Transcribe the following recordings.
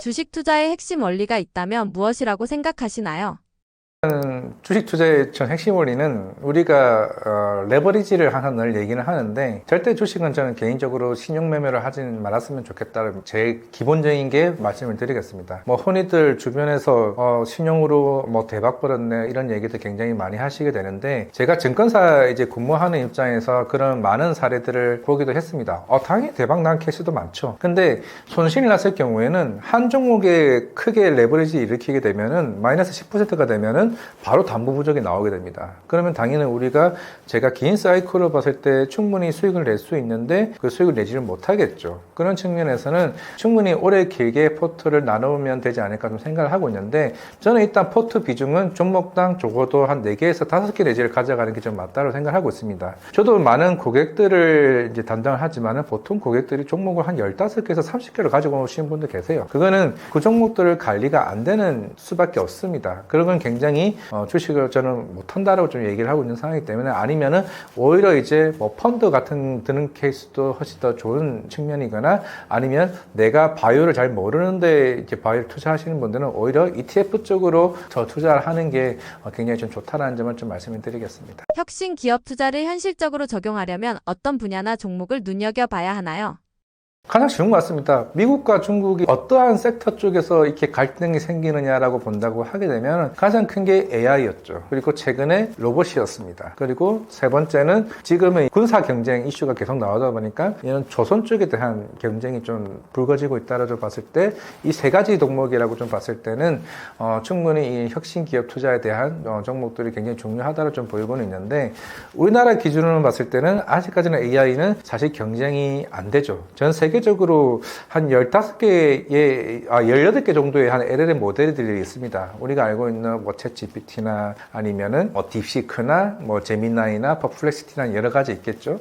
주식 투자의 핵심 원리가 있다면 무엇이라고 생각하시나요? 주식 투자의 전 핵심 원리는 우리가 어, 레버리지를 항상 늘 얘기는 하는데 절대 주식은 저는 개인적으로 신용 매매를 하진 말았으면 좋겠다는 제 기본적인 게 말씀을 드리겠습니다. 뭐 흔히들 주변에서 어, 신용으로 뭐 대박 벌었네 이런 얘기도 굉장히 많이 하시게 되는데 제가 증권사 이제 근무하는 입장에서 그런 많은 사례들을 보기도 했습니다. 어, 당연히 대박 난 케이스도 많죠. 근데 손실이 났을 경우에는 한 종목에 크게 레버리지 일으키게 되면은 마이너스 10%가 되면은 바로 담보 부족이 나오게 됩니다. 그러면 당연히 우리가 제가 긴 사이클을 봤을 때 충분히 수익을 낼 수 있는데 그 수익을 내지를 못하겠죠. 그런 측면에서는 충분히 오래 길게 포트를 나누면 되지 않을까 좀 생각을 하고 있는데 저는 일단 포트 비중은 종목당 적어도 한 4개에서 5개 내지를 가져가는 게 좀 맞다고 생각하고 있습니다. 저도 많은 고객들을 이제 담당을 하지만은 보통 고객들이 종목을 한 15개에서 30개를 가지고 오시는 분들 계세요. 그거는 그 종목들을 관리가 안 되는 수밖에 없습니다. 그런 건 굉장히 어, 주식을 저는 못한다라고 좀 얘기를 하고 있는 상황이기 때문에 아니면은 오히려 이제 뭐 펀드 같은 드는 케이스도 훨씬 더 좋은 측면이거나 아니면 내가 바이오를 잘 모르는데 이제 바이오를 투자하시는 분들은 오히려 ETF 쪽으로 더 투자를 하는 게 어, 굉장히 좀 좋다라는 점을 좀 말씀을 드리겠습니다. 혁신 기업 투자를 현실적으로 적용하려면 어떤 분야나 종목을 눈여겨봐야 하나요? 가장 쉬운 것 같습니다. 미국과 중국이 어떠한 섹터 쪽에서 이렇게 갈등이 생기느냐라고 본다고 하게 되면 가장 큰 게 AI였죠. 그리고 최근에 로봇이었습니다. 그리고 세 번째는 지금의 군사 경쟁 이슈가 계속 나오다 보니까 이런 조선 쪽에 대한 경쟁이 좀 불거지고 있다라고 봤을 때 이 세 가지 종목이라고 좀 봤을 때는 어, 충분히 이 혁신 기업 투자에 대한 어, 종목들이 굉장히 중요하다고 좀 보이고는 있는데 우리나라 기준으로 봤을 때는 아직까지는 AI는 사실 경쟁이 안 되죠. 전 세계 적으로 한 15개의, 아, 18개 정도의 한 LLM 모델들이 있습니다. 우리가 알고 있는 뭐 챗 GPT나 아니면은 뭐 딥시크나 뭐 제미나이나 퍼플렉시티나 여러 가지 있겠죠.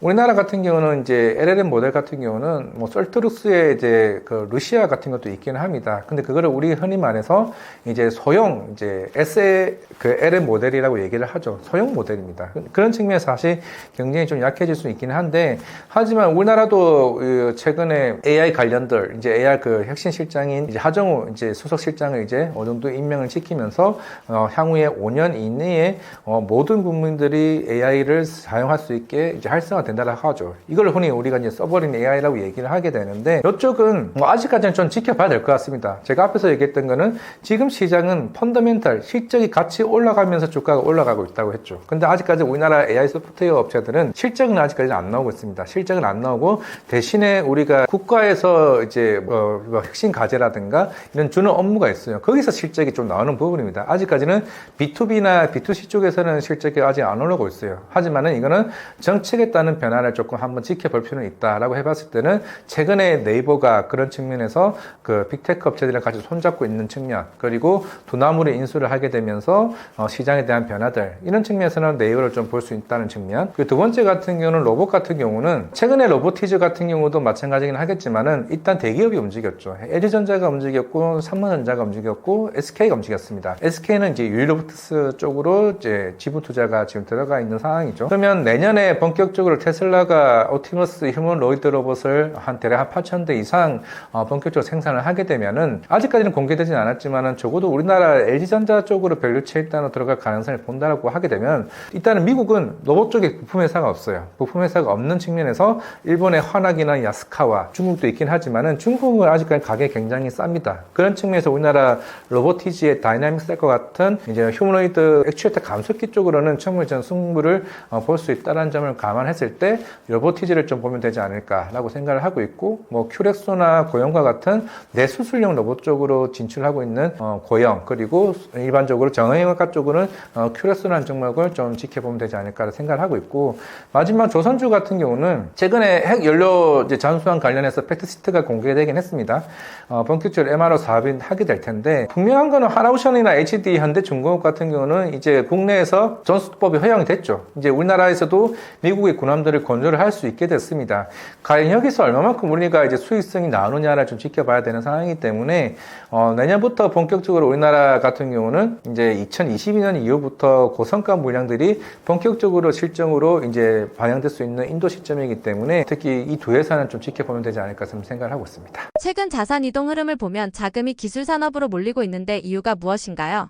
우리나라 같은 경우는 이제 LLM 모델 같은 경우는 뭐 썰트루스의 이제 그 루시아 같은 것도 있기는 합니다. 근데 그거를 우리 흔히 말해서 이제 소형 이제 SA 그 LM 모델이라고 얘기를 하죠. 소형 모델입니다. 그런 측면에서 사실 굉장히 좀 약해질 수 있기는 한데 하지만 우리나라도 그 최근에 AI 관련들 이제 AI 그 혁신 실장인 이제 하정우 이제 수석 실장을 이제 어느 정도 임명을 시키면서 어, 향후에 5년 이내에 어, 모든 국민들이 AI를 사용할 수 있게 이제 활성화 된다고 하죠. 이걸 흔히 우리가 이제 써버린 AI라고 얘기를 하게 되는데 이쪽은 뭐 아직까지는 좀 지켜봐야 될 것 같습니다. 제가 앞에서 얘기했던 거는 지금 시장은 펀더멘탈 실적이 같이 올라가면서 주가가 올라가고 있다고 했죠. 근데 아직까지 우리나라 AI 소프트웨어 업체들은 실적은 아직까지는 안 나오고 있습니다. 실적은 안 나오고 대신에 우리가 국가에서 이제 뭐 핵심 과제라든가 이런 주는 업무가 있어요. 거기서 실적이 좀 나오는 부분입니다. 아직까지는 B2B나 B2C 쪽에서는 실적이 아직 안 올라오고 있어요. 하지만은 이거는 정책에 따른 변화를 조금 한번 지켜볼 필요는 있다라고 해봤을 때는 최근에 네이버가 그런 측면에서 그 빅테크 업체들이랑 같이 손잡고 있는 측면 그리고 두나무를 인수를 하게 되면서 어, 시장에 대한 변화들 이런 측면에서는 네이버를 좀 볼 수 있다는 측면. 그리고 두 번째 같은 경우는 로봇 같은 경우는 최근에 로보티즈 같은 경우도 마찬가지긴 하겠지만은 일단 대기업이 움직였죠. LG전자가 움직였고 삼성전자가 움직였고 SK가 움직였습니다. SK는 이제 유일로보트스 쪽으로 이제 지분 투자가 지금 들어가 있는 상황이죠. 그러면 내년에 본격적으로 테슬라가 오티머스 휴먼 로이드 로봇을 한 대략 한 8천 대 이상 어, 본격적으로 생산을 하게 되면은 아직까지는 공개되진 않았지만은 적어도 우리나라 LG전자 쪽으로 밸류체 일단은 들어갈 가능성을 본다라고 하게 되면 일단은 미국은 로봇 쪽에 부품 회사가 없어요. 부품 회사가 없는 측면에서 일본의 화나기나 야스카와 중국도 있긴 하지만은 중국은 아직까지 가격이 굉장히 쌉니다. 그런 측면에서 우리나라 로보티지의 다이나믹 셀과 같은 이제 휴머노이드 액추에이터 감속기 쪽으로는 충분히 전 승부를 어, 볼수 있다는 점을 감안했을 때 로보티지를 좀 보면 되지 않을까라고 생각을 하고 있고 뭐 큐렉소나 고영과 같은 내수술용 로봇 쪽으로 진출하고 있는 어, 고영 그리고 일반적으로 정형외과 쪽으로는 어, 큐렉소라는 종목을 좀 지켜보면 되지 않을까 생각을 하고 있고 마지막 조선주 같은 경우는 최근에 핵 연료 잠수함 관련해서 팩트시트가 공개되긴 했습니다. 어, 본격적으로 MRO 사업이 하게 될 텐데 분명한 거는 하나오션이나 HD 현대 중공업 같은 경우는 이제 국내에서 전수법이 허용이 됐죠. 이제 우리나라에서도 미국의 군함 들 자금들을 건조를 할 수 있게 됐습니다. 과연 여기서 얼마만큼 우리가 이제 수익성이 나오느냐를 좀 지켜봐야 되는 상황이기 때문에 어, 내년부터 본격적으로 우리나라 같은 경우는 이제 2022년 이후부터 고성과 물량들이 본격적으로 실정으로 이제 반영될 수 있는 인도 시점이기 때문에 특히 이 두 회사는 좀 지켜보면 되지 않을까 좀 생각을 하고 있습니다. 최근 자산 이동 흐름을 보면 자금이 기술 산업으로 몰리고 있는데 이유가 무엇인가요?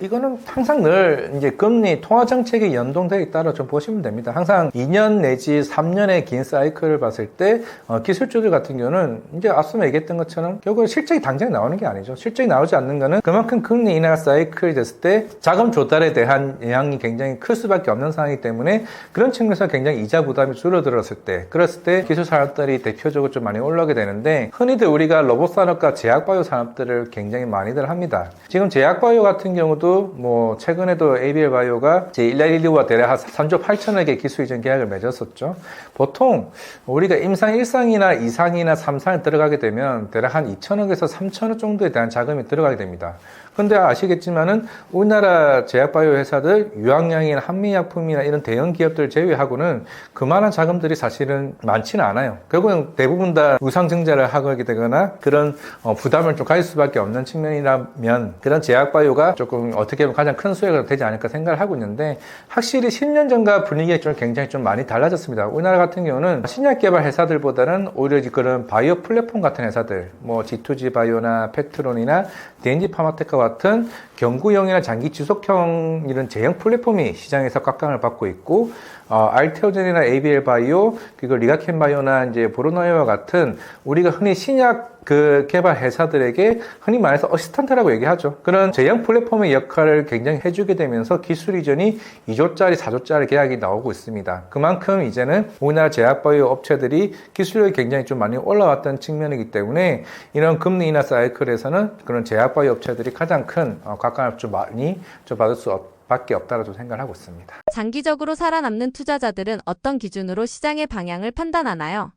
이거는 항상 늘 이제 금리 통화 정책이 연동되어 있다고 좀 보시면 됩니다. 항상 2년 내지 3년의 긴 사이클을 봤을 때 어, 기술주들 같은 경우는 이제 앞서 얘기했던 것처럼 결국은 실적이 당장 나오는 게 아니죠. 실적이 나오지 않는 거는 그만큼 금리 인하 사이클이 됐을 때 자금 조달에 대한 영향이 굉장히 클 수밖에 없는 상황이기 때문에 그런 측면에서 굉장히 이자 부담이 줄어들었을 때 그랬을 때 기술 산업들이 대표적으로 좀 많이 올라오게 되는데 흔히들 우리가 로봇 산업과 제약 바이오 산업들을 굉장히 많이들 합니다. 지금 제약 바이오 같은 경우도 뭐 최근에도 ABL 바이오가 제 112와 대략 한 3조 8천억의 기술 이전 계약을 맺었었죠. 보통 우리가 임상 1상이나 2상이나 3상에 들어가게 되면 대략 한 2천억에서 3천억 정도에 대한 자금이 들어가게 됩니다. 근데 아시겠지만은 우리나라 제약바이오 회사들 유학량이나 한미약품이나 이런 대형 기업들 제외하고는 그만한 자금들이 사실은 많지는 않아요. 결국은 대부분 다 우상증자를 하게 되거나 그런 어, 부담을 좀 가질 수밖에 없는 측면이라면 그런 제약바이오가 조금 어떻게 보면 가장 큰 수혜가 되지 않을까 생각을 하고 있는데 확실히 10년 전과 분위기가 좀 굉장히 좀 많이 달라졌습니다. 우리나라 같은 경우는 신약 개발 회사들보다는 오히려 그런 바이오 플랫폼 같은 회사들, 뭐 G2G 바이오나 팩트론이나 DNG 파마테카 같은 경구형이나 장기 지속형 이런 제형 플랫폼이 시장에서 각광을 받고 있고 어, 알테오젠이나 ABL 바이오 그리고 리가켄 바이오나 이제 보로나이와 같은 우리가 흔히 신약 그 개발 회사들에게 흔히 말해서 어시스턴트라고 얘기하죠. 그런 제형 플랫폼의 역할을 굉장히 해주게 되면서 기술 이전이 2조짜리, 4조짜리 계약이 나오고 있습니다. 그만큼 이제는 우리나라 제약바이오 업체들이 기술력이 굉장히 좀 많이 올라왔던 측면이기 때문에 이런 금리 인하 사이클에서는 그런 제약바이오 업체들이 가장 큰 어, 각광을 좀 많이 좀 받을 수 없, 밖에 없다고 좀 생각을 하고 있습니다. 장기적으로 살아남는 투자자들은 어떤 기준으로 시장의 방향을 판단하나요?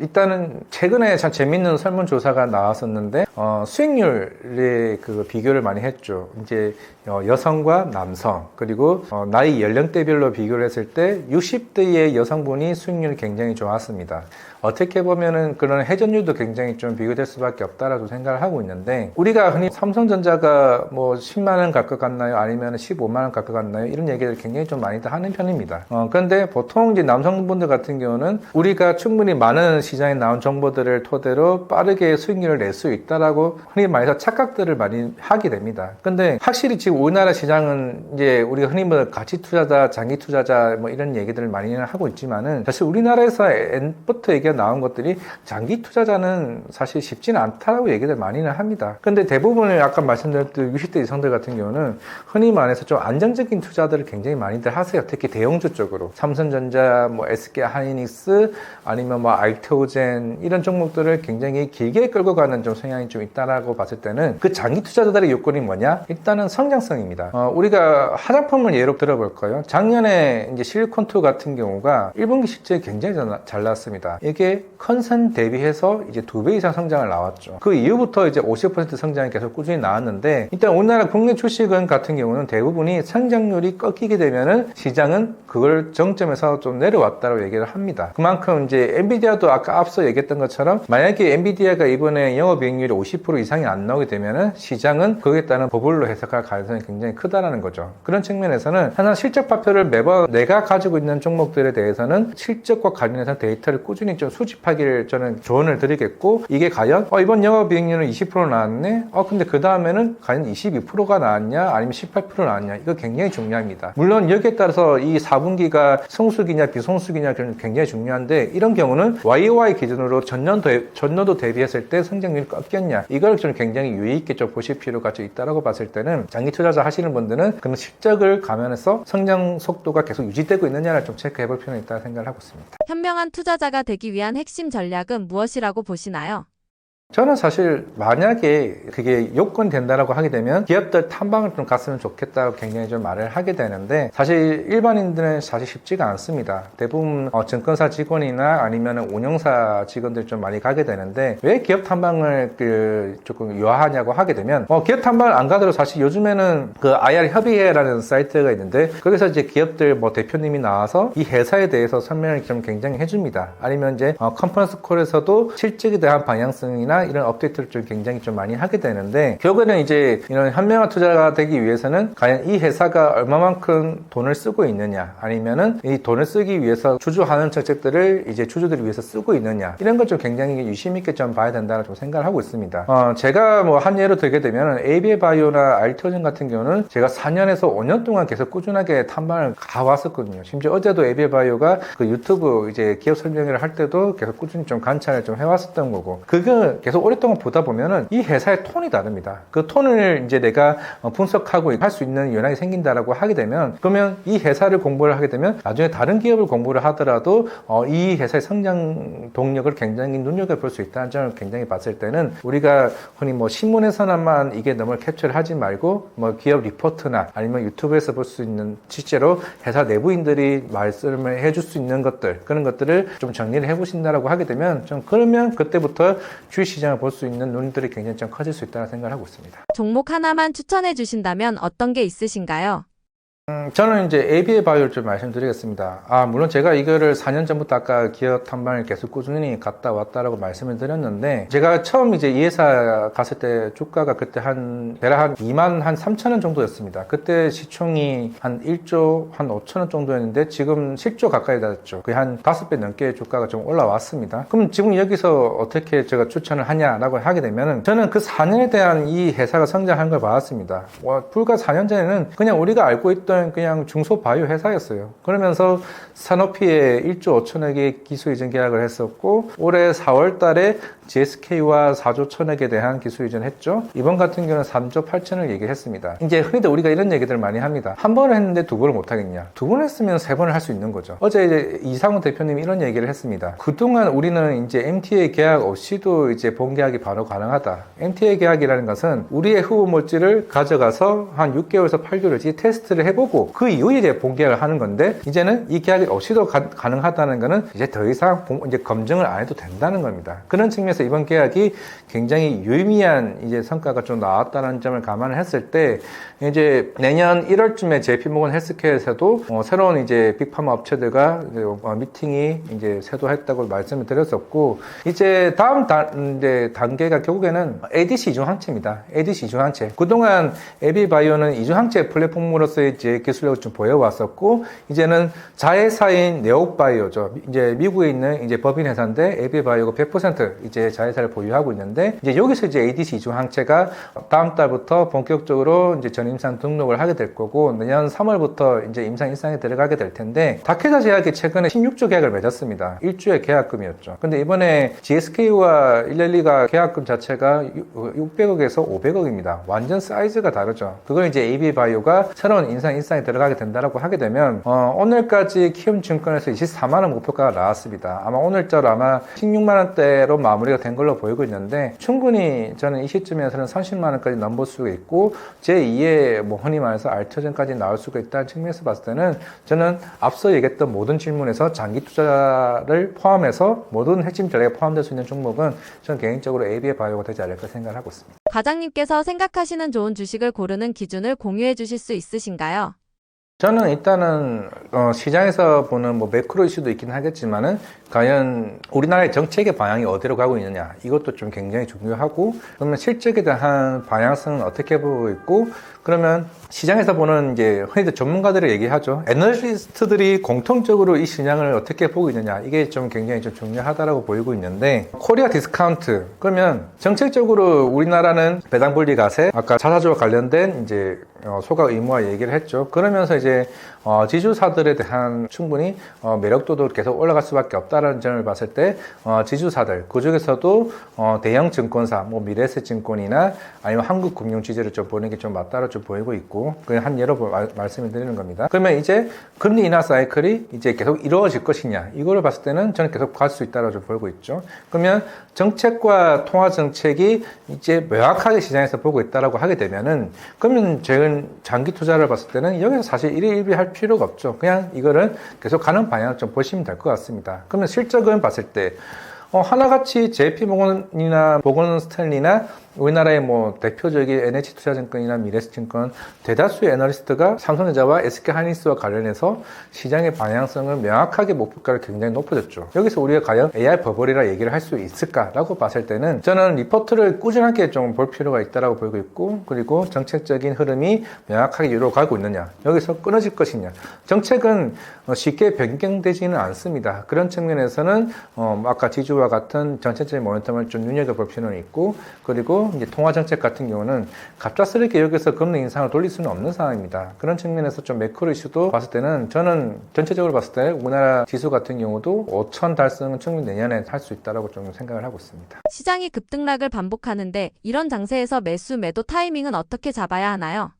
일단은 최근에 참 재밌는 설문조사가 나왔었는데 어, 수익률의 그 비교를 많이 했죠. 이제 어, 여성과 남성 그리고 어, 나이 연령대별로 비교를 했을 때 60대의 여성분이 수익률이 굉장히 좋았습니다. 어떻게 보면은 그런 회전율도 굉장히 좀 비교될 수밖에 없다라고 생각을 하고 있는데 우리가 흔히 삼성전자가 뭐 10만 원 가까이 갔나요? 아니면 15만 원 가까이 갔나요? 이런 얘기를 굉장히 좀 많이 하는 편입니다. 어, 그런데 보통 이제 남성분들 같은 경우는 우리가 충분히 많은 시장에 나온 정보들을 토대로 빠르게 수익률을 낼 수 있다라고 흔히 말해서 착각들을 많이 하게 됩니다. 근데 확실히 지금 우리나라 시장은 이제 우리가 흔히 뭐 가치 투자자, 장기 투자자 뭐 이런 얘기들을 많이 하고 있지만은 사실 우리나라에서 N부터 얘기가 나온 것들이 장기 투자자는 사실 쉽지는 않다라고 얘기를 많이는 합니다. 근데 대부분의 아까 말씀드렸던 60대 이상들 같은 경우는 흔히 말해서 좀 안정적인 투자들을 굉장히 많이들 하세요. 특히 대형주 쪽으로 삼성전자, 뭐 SK 하이닉스 아니면 뭐 알테오젠 이런 종목들을 굉장히 길게 끌고 가는 좀 성향이 좀 있다라고 봤을 때는 그 장기 투자자들의 요건이 뭐냐? 일단은 성장성입니다. 어, 우리가 화장품을 예로 들어볼까요? 작년에 이제 실리콘2 같은 경우가 1분기 실적이 굉장히 잘 나왔습니다. 이게 컨센 대비해서 이제 두 배 이상 성장을 나왔죠. 그 이후부터 이제 50% 성장이 계속 꾸준히 나왔는데 일단 우리나라 국내 주식은 같은 경우는 대부분이 성장률이 꺾이게 되면은 시장은 그걸 정점에서 좀 내려왔다고 얘기를 합니다. 그만큼 이제 엔비디아도 아까 앞서 얘기했던 것처럼 만약에 엔비디아가 이번에 영업이익률이 50% 이상이 안 나오게 되면은 시장은 거기에 따른 버블로 해석할 가능성이 굉장히 크다라는 거죠. 그런 측면에서는 하나 실적 발표를 매번 내가 가지고 있는 종목들에 대해서는 실적과 관련해서 데이터를 꾸준히 좀 수집하기를 저는 조언을 드리겠고 이게 과연 어, 이번 영업 이익률은 20% 나왔네. 어 근데 그 다음에는 과연 22%가 나왔냐 아니면 18% 나왔냐 이거 굉장히 중요합니다. 물론 여기에 따라서 이 4분기가 성수기냐 비성수기냐 그건 굉장히 중요한데 이런 경우는 YOY 기준으로 전년도 전년도 대비했을 때 성장률이 꺾였냐 이걸 좀 굉장히 유의 있게 좀 보실 필요가 좀 있다라고 봤을 때는 장기 투자자 하시는 분들은 그런 실적을 가면해서 성장 속도가 계속 유지되고 있느냐를 좀 체크해 볼 필요는 있다고 생각을 하고 있습니다. 현명한 투자자가 되기 위한 핵심 전략은 무엇이라고 보시나요? 저는 사실 만약에 그게 요건이 된다라고 하게 되면 기업들 탐방을 좀 갔으면 좋겠다고 굉장히 좀 말을 하게 되는데 사실 일반인들은 사실 쉽지가 않습니다. 대부분 어, 증권사 직원이나 아니면 운영사 직원들 좀 많이 가게 되는데 왜 기업 탐방을 그 조금 유화하냐고 하게 되면 어, 기업 탐방을 안 가더라도 사실 요즘에는 그 IR 협의회라는 사이트가 있는데 거기서 이제 기업들 뭐 대표님이 나와서 이 회사에 대해서 설명을 좀 굉장히 해줍니다. 아니면 이제 어, 컨퍼런스 콜에서도 실적에 대한 방향성이나 이런 업데이트를 좀 굉장히 좀 많이 하게 되는데 결국에는 이제 이런 현명한 투자가 되기 위해서는 과연 이 회사가 얼마만큼 돈을 쓰고 있느냐 아니면은 이 돈을 쓰기 위해서 주주하는 정책들을 이제 주주들을 위해서 쓰고 있느냐 이런 걸 좀 굉장히 유심 있게 좀 봐야 된다고 좀 생각을 하고 있습니다. 어, 제가 뭐 한 예로 들게 되면 ABA 바이오나 알트오젠 같은 경우는 제가 4년에서 5년 동안 계속 꾸준하게 탐방을 가왔었거든요. 심지어 어제도 ABA 바이오가 그 유튜브 이제 기업 설명회를 할 때도 계속 꾸준히 좀 관찰을 좀 해왔었던 거고 그거 계속 오랫동안 보다 보면은 이 회사의 톤이 다릅니다. 그 톤을 이제 내가 어, 분석하고 할 수 있는 연락이 생긴다라고 하게 되면 그러면 이 회사를 공부를 하게 되면 나중에 다른 기업을 공부를 하더라도 어, 이 회사의 성장 동력을 굉장히 눈여겨 볼 수 있다는 점을 굉장히 봤을 때는 우리가 흔히 뭐 신문에서나만 이게 너무 캡처를 하지 말고 뭐 기업 리포트나 아니면 유튜브에서 볼 수 있는 실제로 회사 내부인들이 말씀을 해줄 수 있는 것들 그런 것들을 좀 정리를 해보신다라고 하게 되면 좀 그러면 그때부터 주식 시장을 볼 수 있는 눈들이 굉장히 좀 커질 수 있다는 생각을 하고 있습니다. 종목 하나만 추천해 주신다면 어떤 게 있으신가요? 음, 저는 이제 ABA 바이오를 좀 말씀드리겠습니다. 아, 물론 제가 이거를 4년 전부터 아까 기업 탐방을 계속 꾸준히 갔다 왔다라고 말씀을 드렸는데, 제가 처음 이제 이 회사 갔을 때 주가가 그때 한, 대략 한 2만 한 3천 원 정도였습니다. 그때 시총이 한 1조 한 5천 원 정도였는데, 지금 10조 가까이 됐죠. 거의 한 5배 넘게 주가가 좀 올라왔습니다. 그럼 지금 여기서 어떻게 제가 추천을 하냐라고 하게 되면은, 저는 그 4년에 대한 이 회사가 성장한 걸 봤습니다. 와, 불과 4년 전에는 그냥 우리가 알고 있던 그냥 중소 바이오 회사였어요. 그러면서 산업피에 1조 5천억의 기술 이전 계약을 했었고 올해 4월 달에 GSK와 4조 천억에 대한 기술 이전을 했죠. 이번 같은 경우는 3조 8천억 얘기했습니다. 이제 흔히들 우리가 이런 얘기들 많이 합니다. 한 번을 했는데 두 번을 못 하겠냐? 두 번 했으면 세 번을 할 수 있는 거죠. 어제 이제 이상훈 대표님이 이런 얘기를 했습니다. 그동안 우리는 이제 MTA 계약 없이도 이제 본 계약이 바로 가능하다. MTA 계약이라는 것은 우리의 후보 물질을 가져가서 한 6개월에서 8개월치 테스트를 해보고 그 이후에 이제 본 계약을 하는 건데 이제는 이 계약이 없이도 가, 능하다는 것은 이제 더 이상 본- 이제 검증을 안 해도 된다는 겁니다. 그런 측면 에서 이번 계약이 굉장히 유의미한 이제 성과가 좀 나왔다는 점을 감안을 했을 때 이제 내년 1월쯤에 JP모건 헬스케어에서도 어, 새로운 이제 빅파마 업체들과 이제 어, 미팅이 이제 세도했다고 말씀을 드렸었고 이제 다음 단, 이제 단계가 결국에는 ADC 이중항체입니다. ADC 이중항체. 그동안 에비바이오는 이중항체 플랫폼으로서의 이제 기술력을 좀 보여왔었고 이제는 자회사인 네옥바이오죠. 이제 미국에 있는 이제 법인 회사인데 에비바이오가 100% 이제 자회사를 보유하고 있는데 이제 여기서 이제 ADC 이중 항체가 다음 달부터 본격적으로 이제 전임상 등록을 하게 될 거고 내년 3월부터 이제 임상 일상에 들어가게 될 텐데 다케다 제약이 최근에 16조 계약을 맺었습니다. 1주의 계약금이었죠. 근데 이번에 GSK와 일렐리가 계약금 자체가 600억에서 500억입니다. 완전 사이즈가 다르죠. 그걸 이제 AB바이오가 새로운 인상 일상에 들어가게 된다라고 하게 되면 어, 오늘까지 키움 증권에서 24만 원 목표가가 나왔습니다. 아마 오늘자로 아마 16만 원대로 마무리가 된 걸로 보이고 있는데 충분히 저는 이 시점에서는 30만 원까지 넘볼 수가 있고 제2의 뭐 흔히 말해서 알트전까지 나올 수가 있다는 측면에서 봤을 때는 저는 앞서 얘기했던 모든 질문에서 장기 투자를 포함해서 모든 핵심 전략에 포함될 수 있는 종목은 저는 개인적으로 AB의 바이오가 되지 않을까 생각을 하고 있습니다. 과장님께서 생각하시는 좋은 주식을 고르는 기준을 공유해 주실 수 있으신가요? 저는 일단은 어, 시장에서 보는 뭐 매크로 이슈도 있긴 하겠지만은 과연 우리나라의 정책의 방향이 어디로 가고 있느냐 이것도 좀 굉장히 중요하고 그러면 실적에 대한 방향성은 어떻게 보고 있고 그러면 시장에서 보는 이제 흔히들 전문가들을 얘기하죠. 애널리스트들이 공통적으로 이 시장을 어떻게 보고 있느냐 이게 좀 굉장히 좀 중요하다라고 보이고 있는데 코리아 디스카운트. 그러면 정책적으로 우리나라는 배당 분리 가세 아까 자사주와 관련된 이제 어, 소가 의무화 얘기를 했죠. 그러면서 이제 이제 어, 지주사들에 대한 충분히 어, 매력도도 계속 올라갈 수밖에 없다 는 점을 봤을 때 어, 지주사들 그 중에서도 어, 대형 증권사 뭐 미래에셋증권이나 아니면 한국금융지주를 좀 보는 게 좀 맞다로 좀 보이고 있고 그냥 한 예로 말- 말씀을 드리는 겁니다. 그러면 이제 금리 인하 사이클이 이제 계속 이루어질 것이냐 이거를 봤을 때는 저는 계속 갈 수 있다고 좀 보고 있죠. 그러면 정책과 통화 정책이 이제 명확하게 시장에서 보고 있다라고 하게 되면은 그러면 저는 장기 투자를 봤을 때는 여기서 사실 일일비할 필요가 없죠. 그냥 이거를 계속 가는 방향을 좀 보시면 될 것 같습니다. 그러면 실적은 봤을 때 어, 하나같이 JP모건이나 모건 스탠리나 우리나라의 뭐 대표적인 NH투자증권이나 미래증권 대다수의 애널리스트가 삼성전자와 SK하이닉스와 관련해서 시장의 방향성을 명확하게 목표가를 굉장히 높여줬죠. 여기서 우리가 과연 AI 버블이라 얘기를 할 수 있을까라고 봤을 때는 저는 리포트를 꾸준하게 좀 볼 필요가 있다라고 보고 있고 그리고 정책적인 흐름이 명확하게 이루어가고 있느냐 여기서 끊어질 것이냐 정책은 어, 쉽게 변경되지는 않습니다. 그런 측면에서는 어, 아까 지주와 같은 정책적인 모멘텀을 좀 눈여겨볼 필요는 있고 그리고 이제 통화 정책 같은 경우는 갑작스럽게 여기서 금리 인상을 돌릴 수는 없는 상황입니다. 그런 측면에서 좀 매크로 이슈도 봤을 때는 저는 전체적으로 봤을 때 우리나라 지수 같은 경우도 5천 달성은 충분히 내년에 할 수 있다라고 좀 생각을 하고 있습니다. 시장이 급등락을 반복하는데 이런 장세에서 매수 매도 타이밍은 어떻게 잡아야 하나요?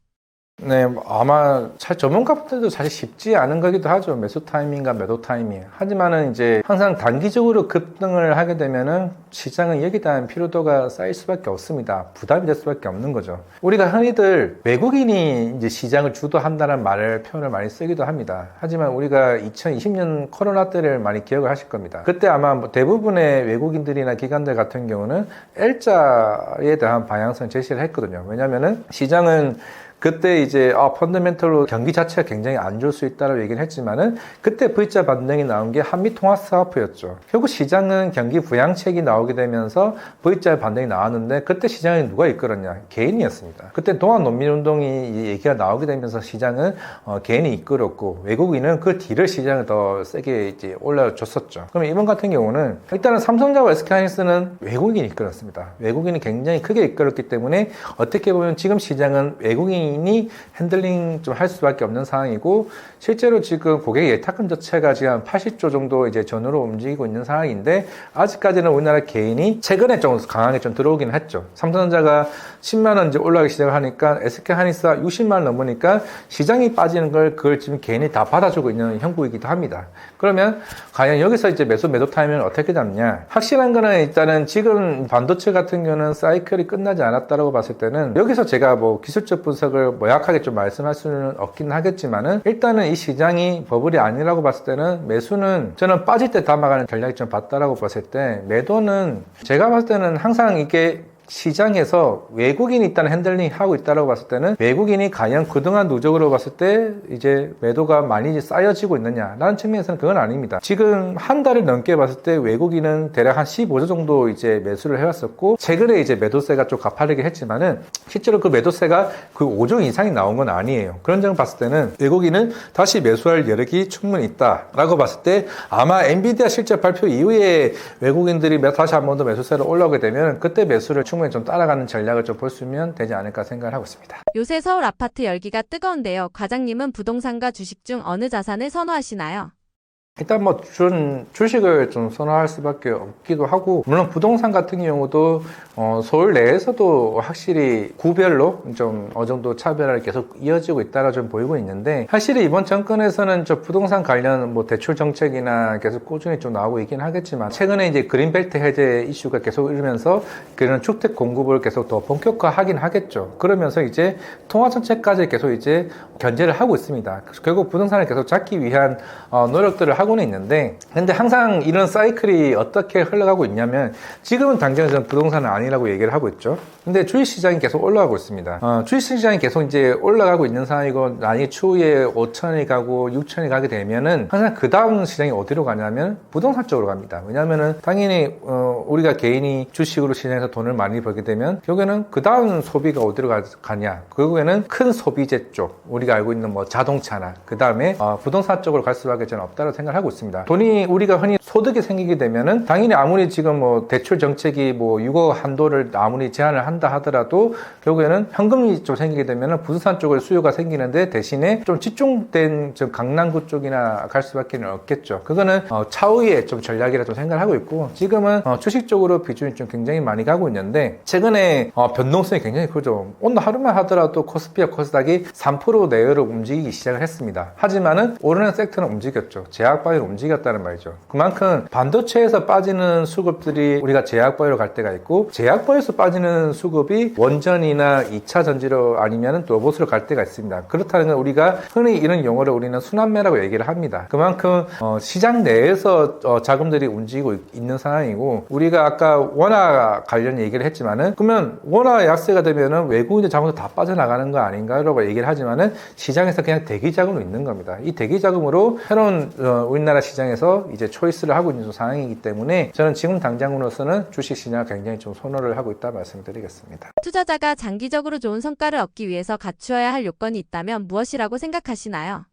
네, 아마 잘 전문가분들도 사실 쉽지 않은 거기도 하죠. 매수 타이밍과 매도 타이밍. 하지만은 이제 항상 단기적으로 급등을 하게 되면은 시장은 여기에 대한 피로도가 쌓일 수밖에 없습니다. 부담이 될 수밖에 없는 거죠. 우리가 흔히들 외국인이 이제 시장을 주도한다는 말을 표현을 많이 쓰기도 합니다. 하지만 우리가 2020년 코로나 때를 많이 기억을 하실 겁니다. 그때 아마 뭐 대부분의 외국인들이나 기관들 같은 경우는 L자에 대한 방향성 제시를 했거든요. 왜냐면은 시장은 그때 이제 아 펀더멘털로 경기 자체가 굉장히 안 좋을 수 있다고 얘기를 했지만은 그때 V자 반등이 나온 게 한미 통화 스와프였죠. 결국 시장은 경기 부양책이 나오게 되면서 V자 반등이 나왔는데 그때 시장에 누가 이끌었냐? 개인이었습니다. 그때 동안 농민 운동이 이 얘기가 나오게 되면서 시장은 어, 개인이 이끌었고 외국인은 그 뒤를 시장을 더 세게 이제 올려줬었죠. 그럼 이번 같은 경우는 일단은 삼성자와 SK하이닉스는 외국인이 이끌었습니다. 외국인이 굉장히 크게 이끌었기 때문에 어떻게 보면 지금 시장은 외국인 이 핸들링 좀 할 수밖에 없는 상황이고 실제로 지금 고객 예탁금 자체가 지금 한 80조 정도 이제 전후로 움직이고 있는 상황인데 아직까지는 우리나라 개인이 최근에 좀 강하게 좀 들어오긴 했죠. 삼성전자가 10만 원 이제 올라가기 시작을 하니까 SK 하이닉스가 60만 원 넘으니까 시장이 빠지는 걸 그걸 지금 개인이 다 받아주고 있는 형국이기도 합니다. 그러면 과연 여기서 이제 매수 매도 타이밍을 어떻게 잡냐? 확실한 거는 일단은 지금 반도체 같은 경우는 사이클이 끝나지 않았다라고 봤을 때는 여기서 제가 뭐 기술적 분석을 뭐약하게 좀 말씀할 수는 없긴 하겠지만은 일단은 이 시장이 버블이 아니라고 봤을 때는 매수는 저는 빠질 때 담아가는 전략이 좀 맞다라고 봤을 때 매도는 제가 봤을 때는 항상 이게 시장에서 외국인이 일단 핸들링 하고 있다고 봤을 때는 외국인이 과연 그동안 누적으로 봤을 때 이제 매도가 많이 쌓여지고 있느냐라는 측면에서는 그건 아닙니다. 지금 한 달을 넘게 봤을 때 외국인은 대략 한 15조 정도 이제 매수를 해왔었고 최근에 이제 매도세가 좀 가파르게 했지만은 실제로 그 매도세가 그 5조 이상이 나온 건 아니에요. 그런 점을 봤을 때는 외국인은 다시 매수할 여력이 충분히 있다라고 봤을 때 아마 엔비디아 실적 발표 이후에 외국인들이 매- 다시 한 번 더 매수세로 올라오게 되면 그때 매수를 충분히 좀 따라가는 전략을 좀 볼 수 있으면 되지 않을까 생각을 하고 있습니다. 요새 서울 아파트 열기가 뜨거운데요. 과장님은 부동산과 주식 중 어느 자산을 선호하시나요? 일단 뭐 준, 주식을 좀 선호할 수밖에 없기도 하고 물론 부동산 같은 경우도 어, 서울 내에서도 확실히 구별로 좀 어느 정도 차별화를 계속 이어지고 있다라 좀 보이고 있는데 확실히 이번 정권에서는 저 부동산 관련 뭐 대출 정책이나 계속 꾸준히 좀 나오고 있긴 하겠지만 최근에 이제 그린벨트 해제 이슈가 계속 이르면서 그런 주택 공급을 계속 더 본격화하긴 하겠죠. 그러면서 이제 통화 정책까지 계속 이제 견제를 하고 있습니다. 결국 부동산을 계속 잡기 위한 어, 노력들을 하고 는 있는데 근데 항상 이런 사이클이 어떻게 흘러가고 있냐면 지금은 당장에서는 부동산은 아니라고 얘기를 하고 있죠. 근데 주식 시장이 계속 올라가고 있습니다. 어, 주식 시장이 계속 이제 올라가고 있는 상황이고 만약에 추후에 5천이 가고 6천이 가게 되면은 항상 그 다음 시장이 어디로 가냐면 부동산 쪽으로 갑니다. 왜냐면은 당연히 어, 우리가 개인이 주식으로 시장에서 돈을 많이 벌게 되면 결국에는 그 다음 소비가 어디로 가, 가냐 결국에는 큰 소비재 쪽 우리가 알고 있는 뭐 자동차나 그 다음에 어, 부동산 쪽으로 갈 수밖에 저는 없다고 생각합니다. 생각하고 있습니다. 돈이 우리가 흔히 소득이 생기게 되면은 당연히 아무리 지금 뭐 대출 정책이 뭐 6억 한도를 아무리 제한을 한다 하더라도 결국에는 현금이 좀 생기게 되면은 부동산 쪽을 수요가 생기는데 대신에 좀 집중된 좀 강남구 쪽이나 갈 수밖에 없겠죠. 그거는 어, 차후에 좀 전략이라 좀 생각을 하고 있고 지금은 어, 주식 쪽으로 비중이 좀 굉장히 많이 가고 있는데 최근에 어, 변동성이 굉장히 크죠. 오늘 하루만 하더라도 코스피와 코스닥이 3% 내외로 움직이기 시작을 했습니다. 하지만은 오르는 섹터는 움직였죠. 제약 바이오는 움직였다는 말이죠. 그만큼 반도체에서 빠지는 수급들이 우리가 제약 바이오로 갈 때가 있고 제약 바이오에서 빠지는 수급이 원전이나 2차 전지로 아니면 로봇으로 갈 때가 있습니다. 그렇다는 건 우리가 흔히 이런 용어를 우리는 순환매라고 얘기를 합니다. 그만큼 어, 시장 내에서 어, 자금들이 움직이고 있는 상황이고 우리가 아까 원화 관련 얘기를 했지만은 그러면 원화 약세가 되면은 외국인들 자금도 다 빠져나가는 거 아닌가라고 얘기를 하지만은 시장에서 그냥 대기 자금으로 있는 겁니다. 이 대기 자금으로 새로운 어, 우리나라 시장에서 이제 초이스를 하고 있는 상황이기 때문에 저는 지금 당장으로서는 주식 시장을 굉장히 좀 선호를 하고 있다 말씀드리겠습니다. 투자자가 장기적으로 좋은 성과를 얻기 위해서 갖추어야 할 요건이 있다면 무엇이라고 생각하시나요?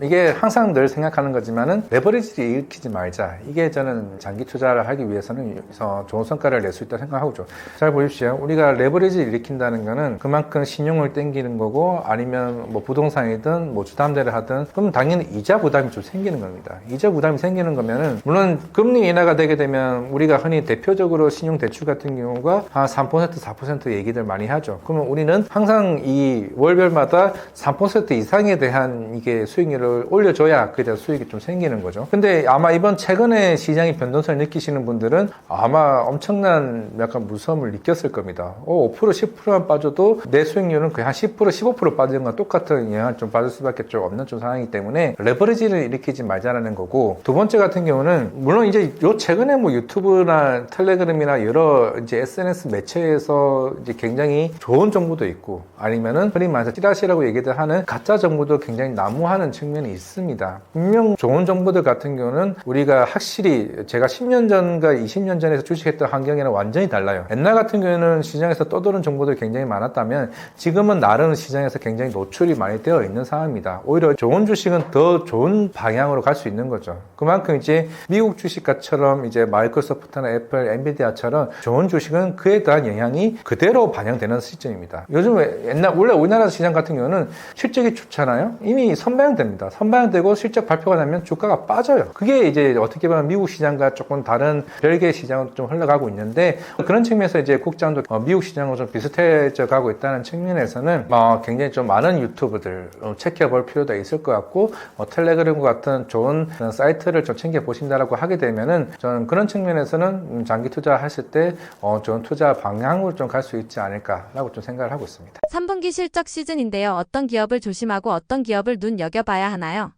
이게 항상 늘 생각하는 거지만은 레버리지를 일으키지 말자. 이게 저는 장기 투자를 하기 위해서는 좋은 성과를 낼 수 있다 생각하고 있죠. 잘 보십시오. 우리가 레버리지를 일으킨다는 거는 그만큼 신용을 땡기는 거고 아니면 뭐 부동산이든 뭐 주담대를 하든 그럼 당연히 이자 부담이 좀 생기는 겁니다. 이자 부담이 생기는 거면은 물론 금리 인하가 되게 되면 우리가 흔히 대표적으로 신용 대출 같은 경우가 한 3% 4% 얘기들 많이 하죠. 그러면 우리는 항상 이 월별마다 3% 이상에 대한 이게 수익 률을 올려줘야 그에 대한 수익이 좀 생기는 거죠. 근데 아마 이번 최근에 시장의 변동성을 느끼시는 분들은 아마 엄청난 약간 무서움을 느꼈을 겁니다. 어, 5% 10%만 빠져도 내 수익률은 거의 한 10% 15% 빠지는 거랑 똑같은 영향을 좀 받을 수밖에 좀 없는 좀 상황이기 때문에 레버리지를 일으키지 말자라는 거고 두 번째 같은 경우는 물론 이제 요 최근에 뭐 유튜브나 텔레그램이나 여러 이제 SNS 매체에서 이제 굉장히 좋은 정보도 있고 아니면은 흔히 말해서 찌라시라고 얘기들 하는 가짜 정보도 굉장히 난무하는 측면이 있습니다. 분명 좋은 정보들 같은 경우는 우리가 확실히 제가 10년 전과 20년 전에서 주식했던 환경이랑 완전히 달라요. 옛날 같은 경우에는 시장에서 떠도는 정보들이 굉장히 많았다면 지금은 나름 시장에서 굉장히 노출이 많이 되어 있는 상황입니다. 오히려 좋은 주식은 더 좋은 방향으로 갈 수 있는 거죠. 그만큼 이제 미국 주식가처럼 이제 마이크로소프트나 애플, 엔비디아처럼 좋은 주식은 그에 대한 영향이 그대로 반영되는 시점입니다. 요즘 옛날 원래 우리나라 시장 같은 경우는 실적이 좋잖아요. 이미 선 반영됩니다. 선반영되고 실적 발표가 나면 주가가 빠져요. 그게 이제 어떻게 보면 미국 시장과 조금 다른 별개의 시장은 좀 흘러가고 있는데 그런 측면에서 이제 국장도 어, 미국 시장과 좀 비슷해져 가고 있다는 측면에서는 어, 굉장히 좀 많은 유튜브들 어, 체크해볼 필요도 있을 것 같고 어, 텔레그램 같은 좋은 사이트를 좀 챙겨 보신다라고 하게 되면은 저는 그런 측면에서는 음, 장기 투자하실 때 어, 좋은 투자 방향으로 좀 갈 수 있지 않을까라고 좀 생각을 하고 있습니다. 3분기 실적 시즌인데요. 어떤 기업을 조심하고 어떤 기업을 눈여겨봐야 하나요?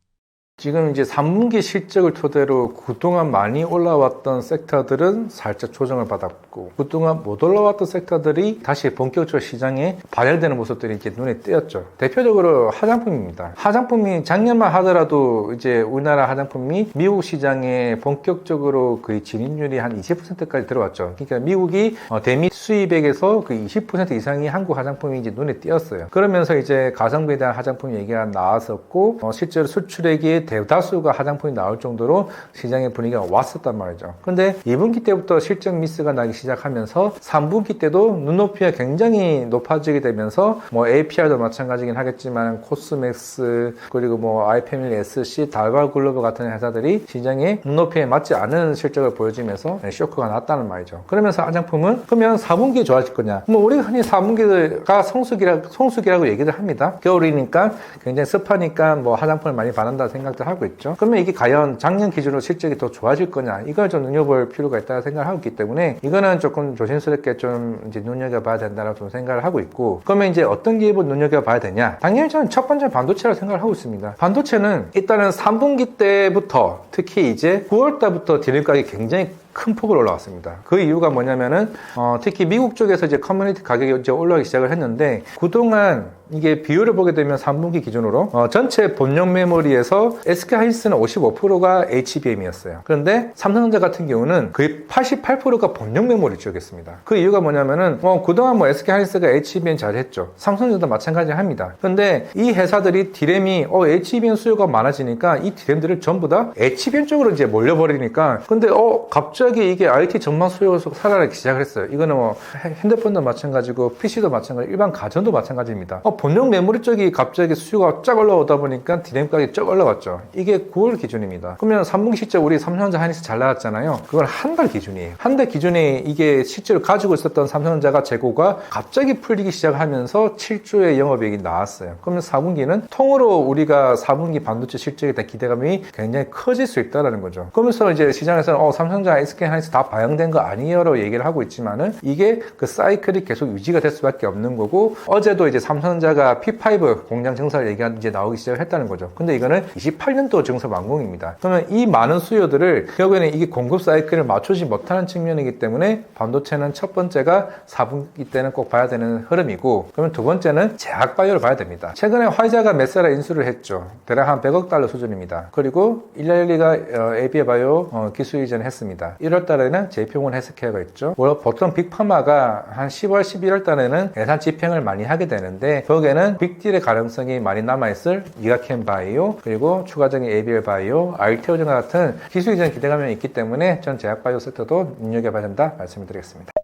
지금 이제 3분기 실적을 토대로 그동안 많이 올라왔던 섹터들은 살짝 조정을 받았고 그동안 못 올라왔던 섹터들이 다시 본격적으로 시장에 발열되는 모습들이 이렇게 눈에 띄었죠. 대표적으로 화장품입니다. 화장품이 작년만 하더라도 이제 우리나라 화장품이 미국 시장에 본격적으로 그 진입률이 한 20%까지 들어왔죠. 그러니까 미국이 어, 대미 수입액에서 그 20% 이상이 한국 화장품이 이제 눈에 띄었어요. 그러면서 이제 가성비에 대한 화장품 얘기가 나왔었고 어, 실제로 수출액이 대다수가 화장품이 나올 정도로 시장의 분위기가 왔었단 말이죠. 근데 2분기 때부터 실적 미스가 나기 시작하면서 3분기 때도 눈높이가 굉장히 높아지게 되면서 뭐 APR도 마찬가지긴 하겠지만 코스맥스 그리고 뭐 아이패밀리 SC, 달발 글로벌 같은 회사들이 시장의 눈높이에 맞지 않은 실적을 보여주면서 쇼크가 났다는 말이죠. 그러면서 화장품은 그러면 4분기에 좋아질 거냐? 뭐 우리가 흔히 4분기가 성수기라 성수기라고 얘기를 합니다. 겨울이니까 굉장히 습하니까 뭐 화장품을 많이 바른다 생각 들 하고 있죠. 그러면 이게 과연 작년 기준으로 실적이 더 좋아질 거냐? 이걸 좀 눈여볼 필요가 있다고 생각을 하고 있기 때문에 이거는 조금 조심스럽게 좀 이제 눈여겨봐야 된다라고 좀 생각을 하고 있고 그러면 이제 어떤 기업을 눈여겨봐야 되냐? 당연히 저는 첫 번째 반도체라고 생각을 하고 있습니다. 반도체는 일단은 3분기 때부터 특히 이제 9월 달부터 디램 가격이 굉장히 큰 폭으로 올라왔습니다. 그 이유가 뭐냐면은 어, 특히 미국 쪽에서 이제 커뮤니티 가격이 이제 올라가기 시작을 했는데 그동안 이게 비율을 보게 되면 3분기 기준으로 어, 전체 본용 메모리에서 SK 하이닉스는 55%가 HBM이었어요. 그런데 삼성전자 같은 경우는 거의 88%가 본용 메모리 쪽이었습니다. 그 이유가 뭐냐면은 어, 그동안 뭐 SK 하이닉스가 HBM 잘했죠. 삼성전자도 마찬가지 합니다. 그런데 이 회사들이 디램이 어, HBM 수요가 많아지니까 이 디램들을 전부 다 HBM 쪽으로 이제 몰려버리니까 근데 어 갑자기 이게 IT 전망 수요가 살아나기 시작을 했어요. 이거는 뭐 핸- 핸드폰도 마찬가지고 PC도 마찬가지, 일반 가전도 마찬가지입니다. 어, 본용 메모리 쪽이 갑자기 수요가 쫙 올라오다 보니까 디램 가격이 쫙 올라갔죠. 이게 9월 기준입니다. 그러면 3분기 실제 우리 삼성전자 하이닉스 잘 나왔잖아요. 그건 한 달 기준이에요. 한 달 기준에 이게 실제로 가지고 있었던 삼성전자가 재고가 갑자기 풀리기 시작하면서 7조의 영업이익이 나왔어요. 그러면 4분기는 통으로 우리가 4분기 반도체 실적에 대한 기대감이 굉장히 커질 수 있다는 거죠. 그러면서 이제 시장에서는 어, 삼성전자, 하이닉스 다 반영된 거 아니에요라고 얘기를 하고 있지만은 이게 그 사이클이 계속 유지가 될 수밖에 없는 거고 어제도 이제 삼성전자가 P5 공장 증설 얘기가 이제 나오기 시작했다는 거죠. 근데 이거는 28년도 증설 완공입니다. 그러면 이 많은 수요들을 결국에는 이게 공급 사이클을 맞추지 못하는 측면이기 때문에 반도체는 첫 번째가 4분기 때는 꼭 봐야 되는 흐름이고 그러면 두 번째는 제약 바이오를 봐야 됩니다. 최근에 화이자가 메세라 인수를 했죠. 대략 한 100억 달러 수준입니다. 그리고 일라일리가 ABA 바이오 어, 기술 이전을 했습니다. 1월 달에는 헬스케어가 있죠. 뭐 보통 빅파마가 한 10월, 11월 달에는 예산 집행을 많이 하게 되는데 거기에는 빅딜의 가능성이 많이 남아있을 이가켄 바이오 그리고 추가적인 ABL 바이오, 알테오전 같은 기술 이전 기대감이 있기 때문에 전 제약 바이오 섹터도 눈여겨봐야 된다 말씀을 드리겠습니다.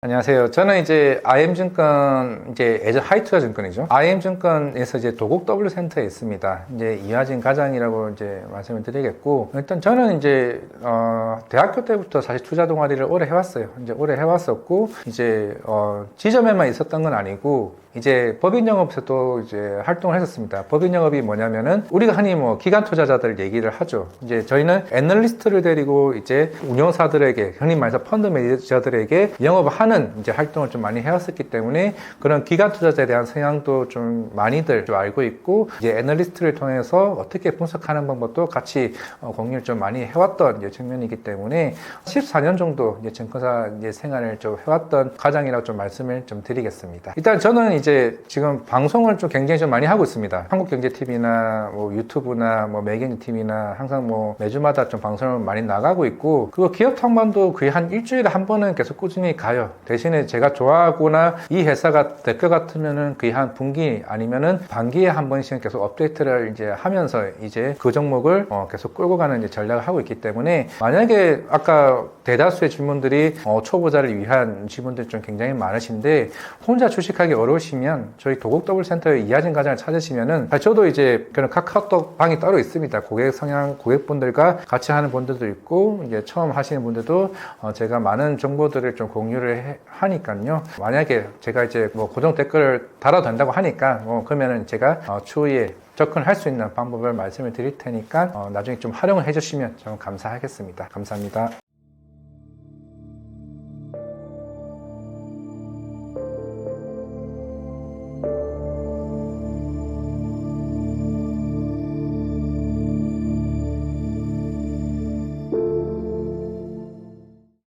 안녕하세요. 저는 이제 IM증권, 이제 예전 하이투자 증권이죠. IM증권에서 이제 도곡 W 센터에 있습니다. 이제 이화진 과장이라고 이제 말씀을 드리겠고, 일단 저는 이제, 어, 대학교 때부터 사실 투자 동아리를 오래 해왔어요. 이제 오래 해왔었고, 이제, 어, 지점에만 있었던 건 아니고, 이제 법인 영업에서도 이제 활동을 했었습니다. 법인 영업이 뭐냐면은 우리가 흔히 뭐 기관 투자자들 얘기를 하죠. 이제 저희는 애널리스트를 데리고 이제 운용사들에게 흔히 말해서 펀드 매니저들에게 영업을 하는 이제 활동을 좀 많이 해왔었기 때문에 그런 기관 투자자에 대한 성향도 좀 많이들 좀 알고 있고 이제 애널리스트를 통해서 어떻게 분석하는 방법도 같이 어, 공유를 좀 많이 해왔던 이제 측면이기 때문에 14년 정도 이제 증권사 이제 생활을 좀 해왔던 과장이라고 좀 말씀을 좀 드리겠습니다. 일단 저는 이제 지금 방송을 좀 굉장히 좀 많이 하고 있습니다. 한국경제TV나 뭐 유튜브나 뭐 매경TV나 항상 뭐 매주마다 좀 방송을 많이 나가고 있고 그거 기업 탐방도 거의 한 일주일에 한 번은 계속 꾸준히 가요. 대신에 제가 좋아하거나 이 회사가 될것 같으면은 거의 한 분기 아니면은 반기에 한 번씩 계속 업데이트를 이제 하면서 이제 그 종목을 어, 계속 끌고 가는 이제 전략을 하고 있기 때문에 만약에 아까 대다수의 질문들이 어, 초보자를 위한 질문들이 좀 굉장히 많으신데 혼자 주식하기 어려우시 면 저희 도곡 더블 센터의 이하진 과장을 찾으시면은 사실 저도 이제 그런 카카오톡 방이 따로 있습니다. 고객 성향 고객분들과 같이 하는 분들도 있고 이제 처음 하시는 분들도 어, 제가 많은 정보들을 좀 공유를 해- 하니까요. 만약에 제가 이제 뭐 고정 댓글을 달아도 된다고 하니까 뭐 그러면은 제가 어, 추후에 접근할 수 있는 방법을 말씀을 드릴 테니까 어, 나중에 좀 활용을 해주시면 좀 감사하겠습니다. 감사합니다.